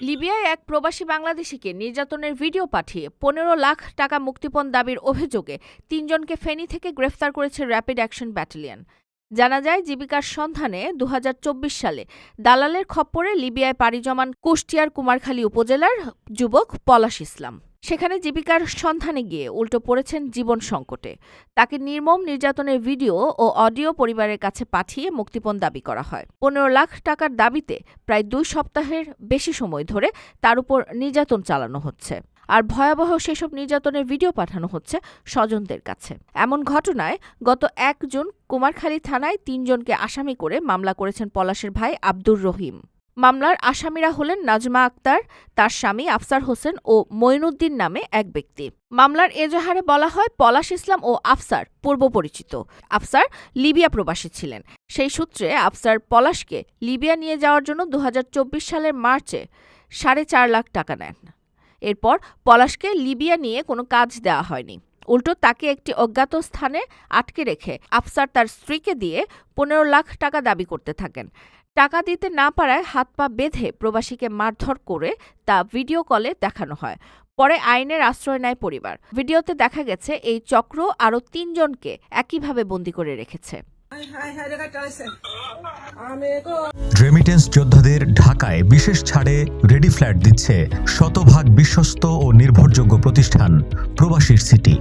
লিবিয়ায় এক প্রবাসী বাংলাদেশিকে নির্যাতনের ভিডিও পাঠিয়ে পনেরো লাখ টাকা মুক্তিপণ দাবির অভিযোগে তিনজনকে ফেনী থেকে গ্রেফতার করেছে র্যাপিড অ্যাকশন ব্যাটালিয়ন। জানা যায়, জীবিকার সন্ধানে দু হাজার চব্বিশ সালে দালালের খপ্পরে লিবিয়ায় পাড়ি জমান কুষ্টিয়ার কুমারখালী উপজেলার যুবক পলাশ ইসলাম। সেখানে জীবিকার সন্ধানে গিয়ে উল্টো পড়েছেন জীবন সংকটে। তাকে নির্মম নির্যাতনের ভিডিও ও অডিও পরিবারের কাছে পাঠিয়ে মুক্তিপণ দাবি করা হয়। পনেরো লাখ টাকার দাবিতে প্রায় দুই সপ্তাহের বেশি সময় ধরে তার উপর নির্যাতন চালানো হচ্ছে। আর ভয়াবহ সেসব নির্যাতনের ভিডিও পাঠানো হচ্ছে স্বজনদের কাছে। এমন ঘটনায় গত এক জুন কুমারখালী থানায় তিনজনকে আসামি করে মামলা করেছেন পলাশের ভাই আব্দুর রহিম। মামলার আসামিরা হলেন নাজমা আক্তার, তার স্বামী আফসার হোসেন ও মঈনুদ্দিন নামে এক ব্যক্তি। মামলার এজাহারে বলা হয়, পলাশ ইসলাম ও আফসার পূর্ব পরিচিত। আফসার লিবিয়া প্রবাসী ছিলেন। সেই সূত্রে আফসার পলাশকে লিবিয়া নিয়ে যাওয়ার জন্য দু হাজার চব্বিশ সালের মার্চে সাড়ে চার লাখ টাকা নেন। এরপর পলাশকে লিবিয়া নিয়ে কোনো কাজ দেওয়া হয়নি। উল্টো তাকে একটি অজ্ঞাত স্থানে আটকে রেখে আফসার তার স্ত্রীকে দিয়ে পনেরো লাখ টাকা দাবি করতে থাকেন। টাকা দিতে না পারায় হাত পা বেঁধে প্রবাসীকে মারধর করে তা ভিডিও কলে দেখানো হয়। পরে আইনের আশ্রয় নেয় পরিবার। ভিডিওতে দেখা গেছে এই চক্র আরও তিনজনকে একইভাবে বন্দি করে রেখেছে। রেমিটেন্স যোদ্ধাদের ঢাকায় বিশেষ ছাড়ে রেডি ফ্ল্যাট দিচ্ছে শতভাগ বিশ্বস্ত ও নির্ভরযোগ্য প্রতিষ্ঠান প্রবাসীর সিটি।